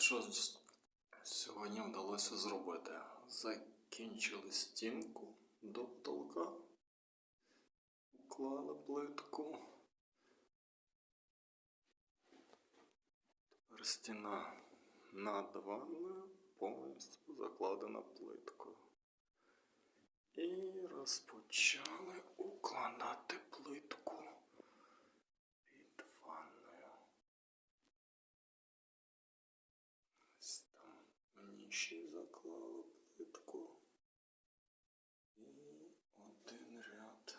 що сьогодні вдалося зробити? Закінчили стінку до потолка, уклали плитку. Тепер стіна над ванною повністю закладена плиткою. І розпочали укладати плитку під ванною. Ось там в заклала плитку. І один ряд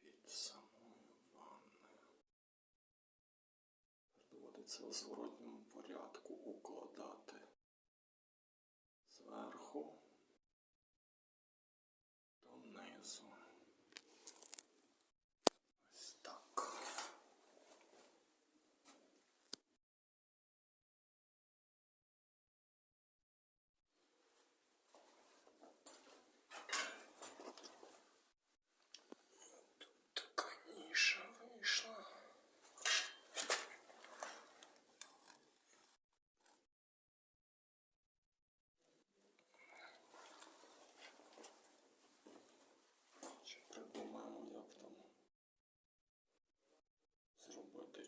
під самою ванною. Доводиться у зворотньому порядку укладати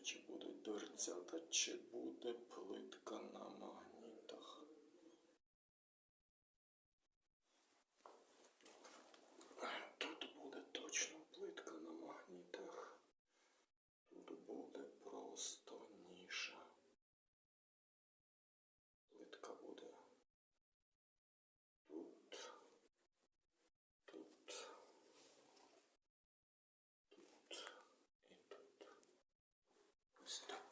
чи будуть дверцята, чи буде Snoop